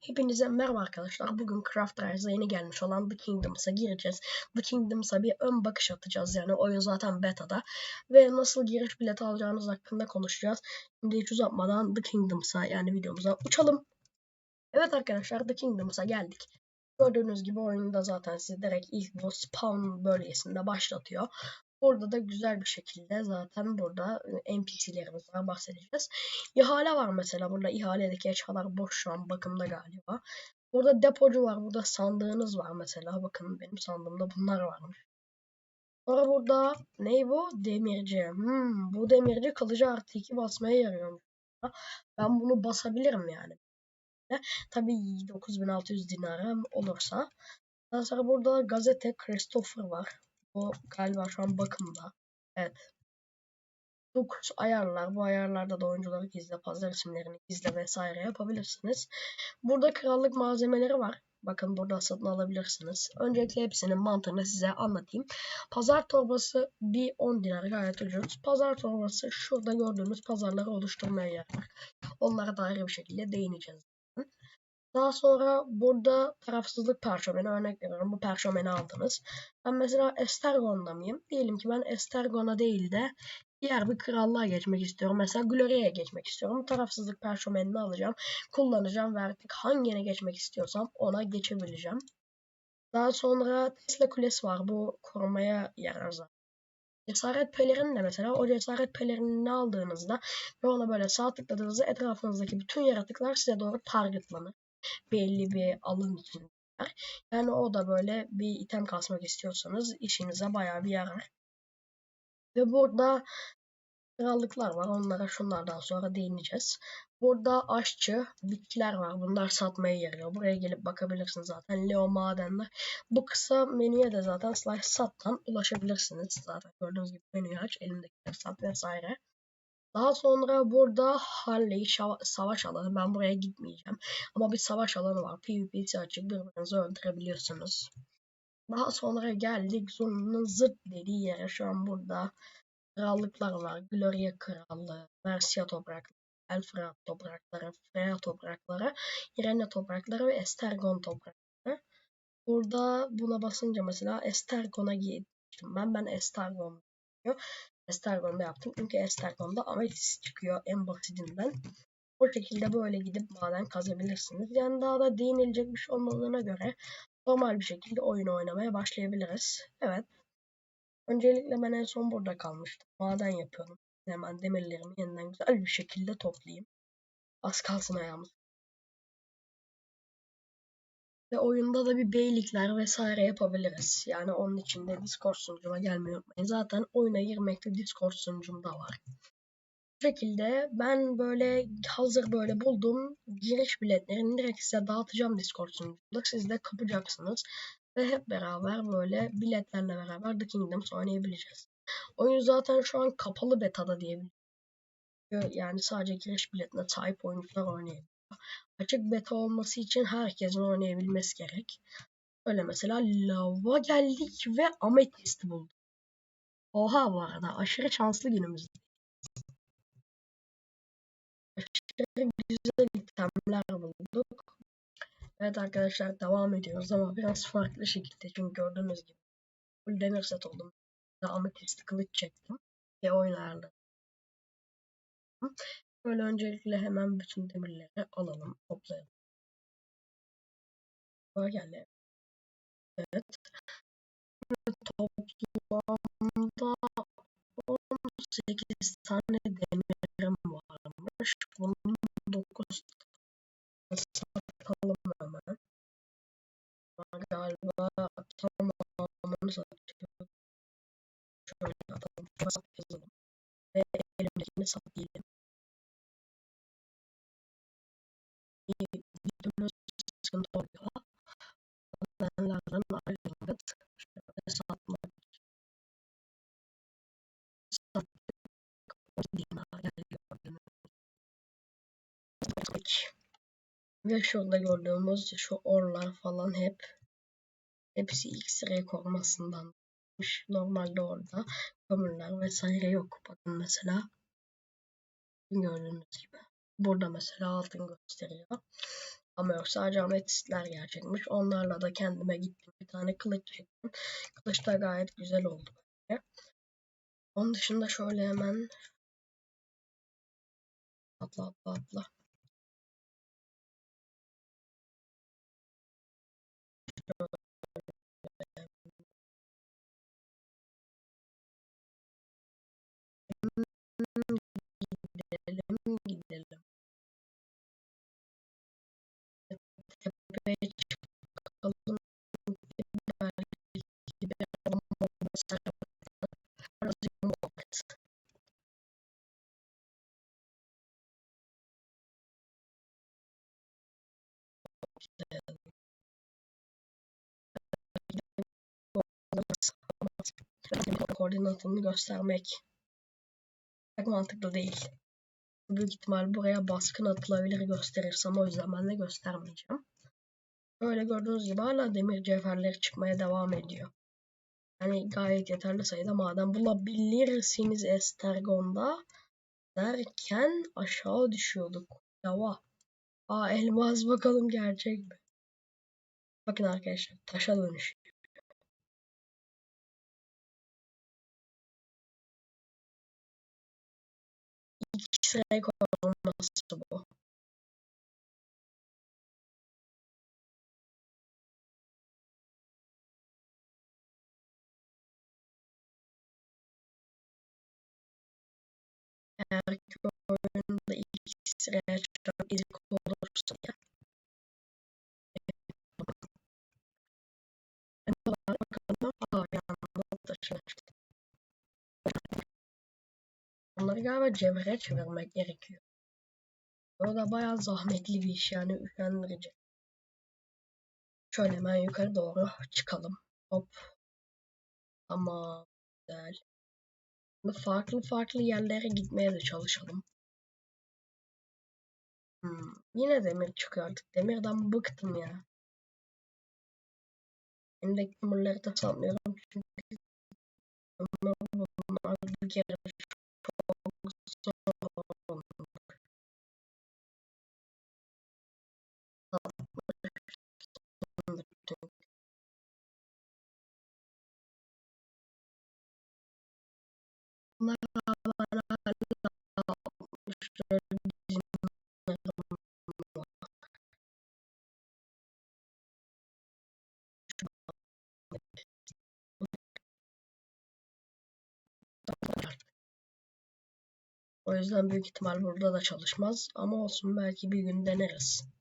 Hepinize merhaba arkadaşlar. Bugün Craft Rise'a yeni gelmiş olan The Kingdoms'a gireceğiz. The Kingdoms'a bir ön bakış atacağız yani oyun zaten beta'da. Ve nasıl giriş bileti alacağınız hakkında konuşacağız. Şimdi hiç uzatmadan The Kingdoms'a yani videomuza uçalım. Evet arkadaşlar The Kingdoms'a geldik. Gördüğünüz gibi oyunda zaten sizi direkt ilk bu spawn bölgesinde başlatıyor. Burada da güzel bir şekilde zaten burada NPC'lerimizden bahsedeceğiz. İhale var mesela. Burada ihaledeki eşyalar boş şu an bakımda galiba. Burada depocu var. Burada sandığınız var mesela. Bakın benim sandığımda bunlar varmış. Sonra burada ne bu? Demirci. Hmm, bu demirci kalıcı artı 2 basmaya yarıyor. Ben bunu basabilirim yani. Tabii 9600 dinarım olursa. Daha sonra burada gazete Christopher var. Bu galiba şu an bakımda. Evet. 9 ayarlar. Bu ayarlarda da oyuncuları gizle, pazar isimlerini gizle vesaire yapabilirsiniz. Burada krallık malzemeleri var. Bakın burada satın alabilirsiniz. Öncelikle hepsinin mantığını size anlatayım. Pazar torbası bir 10 dinar gayet ucuz. Pazar torbası şurada gördüğümüz pazarları oluşturmaya yarar. Onlara da ayrı bir şekilde değineceğiz. Daha sonra burada tarafsızlık perşemeni örnek veriyorum. Bu perşemeni aldınız. Ben mesela Estergon'da mıyım? Diyelim ki ben Estergon'a değil de diğer bir krallığa geçmek istiyorum. Mesela Gloria'ya geçmek istiyorum. Bu tarafsızlık perşemenini alacağım. Kullanacağım ve artık hangine geçmek istiyorsam ona geçebileceğim. Daha sonra Tesla Kulesi var. Bu korumaya yarar zaten. Cesaret pelerini de mesela o cesaret pelerinini aldığınızda ve ona böyle sağ tıkladığınızda etrafınızdaki bütün yaratıklar size doğru targetlanır belli bir alım için Yani o da böyle bir item kasmak istiyorsanız işinize bayağı bir yarar. Ve burada krallıklar var. Onlara şunlardan sonra değineceğiz. Burada aşçı, bitkiler var. Bunlar satmaya yarıyor. Buraya gelip bakabilirsiniz zaten. Leo madenler. Bu kısa menüye de zaten slash sattan ulaşabilirsiniz. Zaten gördüğünüz gibi menüyü aç. Elimdekiler sat vesaire. Daha sonra burada Harley savaş alanı. Ben buraya gitmeyeceğim. Ama bir savaş alanı var. PvP'si açık. Birbirinizi öldürebiliyorsunuz. Daha sonra geldik Zon'un zırt dediği yere. Şu an burada krallıklar var. Gloria Krallığı, Mercia toprakları, Elfrat toprakları, Freya toprakları, Irene toprakları ve Estergon toprakları. Burada buna basınca mesela Estergon'a gittim. Ben ben Estergon. Estergon'da yaptım. Çünkü Estergon'da ametist çıkıyor en basitinden. O şekilde böyle gidip maden kazabilirsiniz. Yani daha da değinilecek bir şey olmadığına göre normal bir şekilde oyun oynamaya başlayabiliriz. Evet. Öncelikle ben en son burada kalmıştım. Maden yapıyorum. Hemen demirlerimi yeniden güzel bir şekilde toplayayım. Az kalsın ayağımız ve oyunda da bir beylikler vesaire yapabiliriz. Yani onun için de Discord sunucuma gelmeyi. Zaten oyuna girmekte Discord sunucum da var. Bu şekilde ben böyle hazır böyle buldum giriş biletlerini direkt size dağıtacağım Discord sunucumda. Siz de kapacaksınız. Ve hep beraber böyle biletlerle beraber The Kingdoms oynayabileceğiz. Oyun zaten şu an kapalı beta'da diyebilirim. Yani sadece giriş biletine sahip oyuncular oynayabilir açık beta olması için herkesin oynayabilmesi gerek. Öyle mesela lava geldik ve ametist bulduk. Oha bu arada aşırı şanslı günümüz. Aşırı güzel itemler bulduk. Evet arkadaşlar devam ediyoruz ama biraz farklı şekilde çünkü gördüğünüz gibi full demir set oldum. Ametist kılıç çektim ve oynardım. Böyle öncelikle hemen bütün demirleri alalım, toplayalım. Böyle Evet. Toplamda 18 tane demirim varmış. Bunun 9 satalım hemen. Galiba tamamını satıyor. Şöyle atalım. Sat yazalım. Ve elimdekini sat bir sıkıntı oluyor. Nelerden ayrıldık. Şöyle satmak. Ve şurada gördüğümüz şu orlar falan hep hepsi X-ray korumasından. Normalde orada kömürler vesaire yok. Bakın mesela gördüğünüz gibi. Burada mesela altın gösteriyor. Ama yok sadece ametistler gerçekmiş. Onlarla da kendime gittim. Bir tane kılıç çektim. Kılıç da gayet güzel oldu. Bence. Onun dışında şöyle hemen atla atla atla. Tepeye çıkalım. Belki olmasa. koordinatını göstermek pek mantıklı değil. Büyük ihtimal buraya baskın atılabilir gösterirsem o yüzden ben de göstermeyeceğim. Böyle gördüğünüz gibi hala demir cevherleri çıkmaya devam ediyor. Yani gayet yeterli sayıda maden bulabilirsiniz Estergon'da derken aşağı düşüyorduk. Yava. Aa elmas bakalım gerçek mi? Bakın arkadaşlar taşa dönüşüyor. İki rekor olması bu. Eğer ki oyunda iki sıraya çıkan izik olursa ya. Bakalım. Aa yanında taşına çıktı. Onları galiba cevhere çevirmek gerekiyor. O da bayağı zahmetli bir iş yani üşendirici. Şöyle hemen yukarı doğru çıkalım. Hop. Tamam. Güzel. Farklı farklı yerlere gitmeye de çalışalım. Hmm. Yine demir çıkıyor artık. Demirden bıktım ya. Elimdeki kömürleri de sanmıyorum. Çünkü bunlar bir kere O yüzden büyük ihtimal burada da çalışmaz ama olsun belki bir gün deneriz.